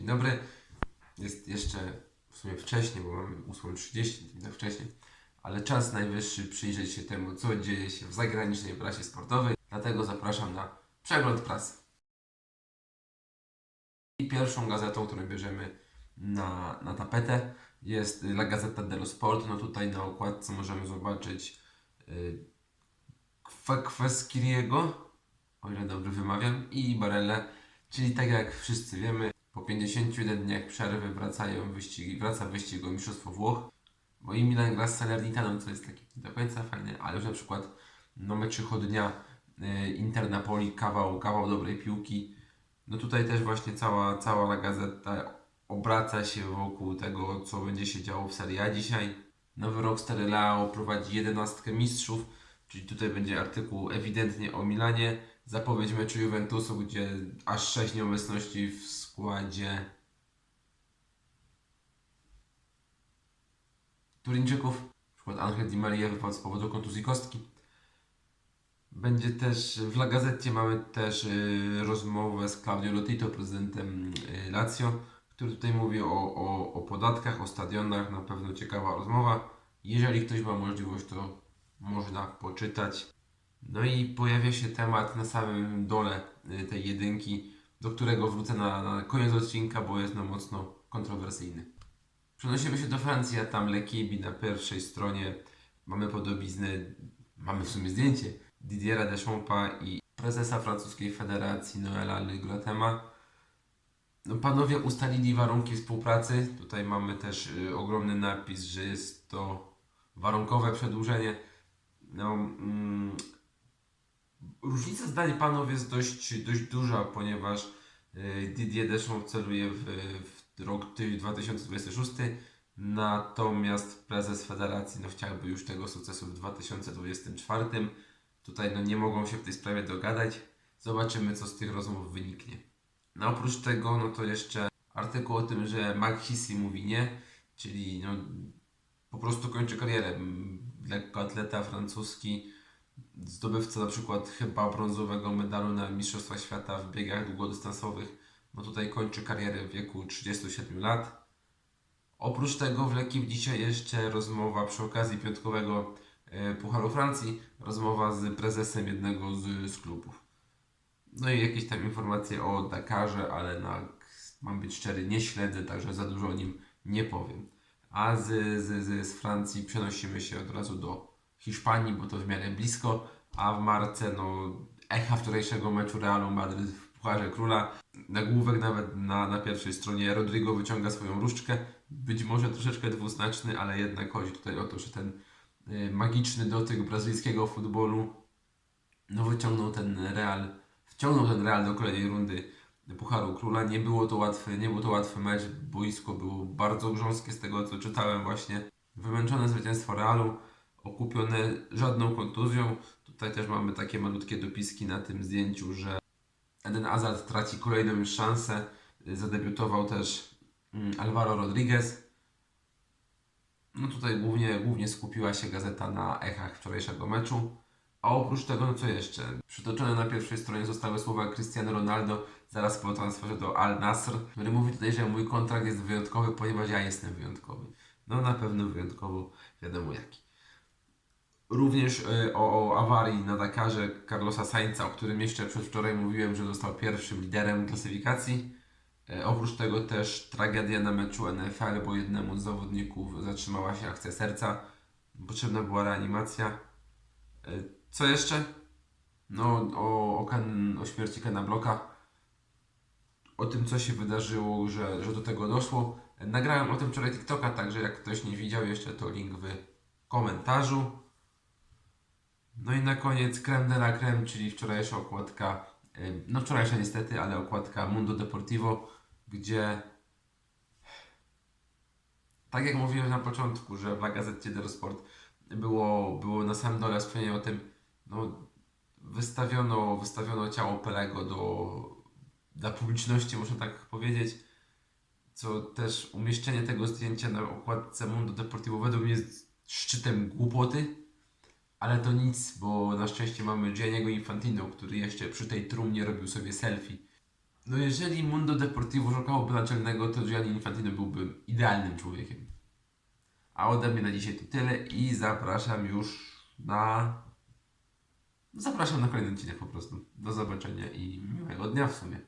Dzień dobry. Jest jeszcze w sumie wcześniej, bo mamy 8.30, nie tak wcześniej, ale czas najwyższy przyjrzeć się temu, co dzieje się w zagranicznej prasie sportowej. Dlatego zapraszam na przegląd prasy. I pierwszą gazetą, którą bierzemy na, na tapetę jest La Gazzetta dello Sport. No tutaj na okładce możemy zobaczyć y, Kwe- Kweskiriego, o ile dobrze wymawiam, i Barelle, czyli tak jak wszyscy wiemy, po 51 dniach przerwy wracają wyścigi, wraca wyścig o Mistrzostwo Włoch, bo i Milan gra z Salernitaną, co jest takie nie do końca fajne, ale już na przykład no meczycho dnia y, Inter Napoli, kawał, kawał dobrej piłki. No tutaj też właśnie cała, cała La Gazeta obraca się wokół tego, co będzie się działo w Serie A dzisiaj. Nowy rok Sterylao prowadzi 11 mistrzów, czyli tutaj będzie artykuł ewidentnie o Milanie. Zapowiedź meczu Juventusu, gdzie aż 6 nieobecności w składzie Turyńczyków. Przykład Angel Di Maria wypadł z powodu kontuzji kostki. Będzie też, w La mamy też y, rozmowę z Claudio Lotito, prezydentem y, Lazio, który tutaj mówi o, o, o podatkach, o stadionach, na pewno ciekawa rozmowa. Jeżeli ktoś ma możliwość, to można poczytać. No i pojawia się temat na samym dole y, tej jedynki, do którego wrócę na, na koniec odcinka, bo jest no mocno kontrowersyjny. Przenosimy się do Francji, a tam Lekibi na pierwszej stronie mamy podobiznę, mamy w sumie zdjęcie Didiera Deschampa i prezesa francuskiej federacji Noela Le Gratema. No, panowie ustalili warunki współpracy. Tutaj mamy też y, ogromny napis, że jest to warunkowe przedłużenie. No, mm, różnica zdań panów jest dość, dość duża, ponieważ y, Didier Deschamps celuje w, w rok 2026, natomiast prezes federacji no, chciałby już tego sukcesu w 2024. Tutaj no, nie mogą się w tej sprawie dogadać. Zobaczymy, co z tych rozmów wyniknie. No oprócz tego, no to jeszcze artykuł o tym, że Mark Hissy mówi nie, czyli no, po prostu kończy karierę. Lekkoatleta francuski, zdobywca na przykład chyba brązowego medalu na Mistrzostwach Świata w biegach długodystansowych, no tutaj kończy karierę w wieku 37 lat. Oprócz tego w Lekkim dzisiaj jeszcze rozmowa przy okazji piątkowego e, Pucharu Francji, rozmowa z prezesem jednego z, z klubów. No i jakieś tam informacje o Dakarze, ale na, mam być szczery, nie śledzę, także za dużo o nim nie powiem. A z, z, z Francji przenosimy się od razu do Hiszpanii, bo to w miarę blisko, a w marce no echa wczorajszego meczu Realu Madryt w Pucharze Króla. Nagłówek nawet na, na pierwszej stronie Rodrigo wyciąga swoją różdżkę, być może troszeczkę dwuznaczny, ale jednak chodzi tutaj o to, że ten y, magiczny dotyk brazylijskiego futbolu no wyciągnął ten Real, wciągnął ten Real do kolejnej rundy Pucharu Króla. Nie było to łatwy, nie był to łatwy mecz, boisko było bardzo grząskie z tego co czytałem właśnie. Wymęczone zwycięstwo Realu, okupione żadną kontuzją. Tutaj też mamy takie malutkie dopiski na tym zdjęciu, że Eden Hazard traci kolejną już szansę. Zadebiutował też mm, Alvaro Rodriguez. No tutaj głównie, głównie skupiła się gazeta na echach wczorajszego meczu. A oprócz tego, no co jeszcze? Przytoczone na pierwszej stronie zostały słowa Cristiano Ronaldo zaraz po transferze do Al Nasr, który mówi tutaj, że mój kontrakt jest wyjątkowy, ponieważ ja jestem wyjątkowy. No na pewno wyjątkowo, wiadomo jaki. Również y, o, o awarii na Dakarze Carlosa Sainza, o którym jeszcze przedwczoraj mówiłem, że został pierwszym liderem klasyfikacji. E, oprócz tego też tragedia na meczu NFL, bo jednemu z zawodników zatrzymała się akcja serca. Potrzebna była reanimacja. E, Co jeszcze? No, o, o, o śmierci Kena Bloka. O tym, co się wydarzyło, że, że do tego doszło. E, Nagrałem o tym wczoraj TikToka, także jak ktoś nie widział jeszcze, to link w komentarzu. No i na koniec creme de la creme, czyli wczorajsza okładka, y, no wczorajsza niestety, ale okładka Mundo Deportivo, gdzie tak jak mówiłem na początku, że w La Gazzetta dello Sport było, było na samym dole wspomnienie o tym, no wystawiono, wystawiono ciało Pelego do, dla publiczności, można tak powiedzieć, co też umieszczenie tego zdjęcia na okładce Mundo Deportivo według mnie jest szczytem głupoty, ale to nic, bo na szczęście mamy Gianniego Infantino, który jeszcze przy tej trumnie robił sobie selfie. No jeżeli Mundo Deportivo szukałoby naczelnego, to Gianni Infantino byłby idealnym człowiekiem. A ode mnie na dzisiaj to tyle i zapraszam już na... Zapraszam na kolejny odcinek po prostu. Do zobaczenia i miłego dnia w sumie.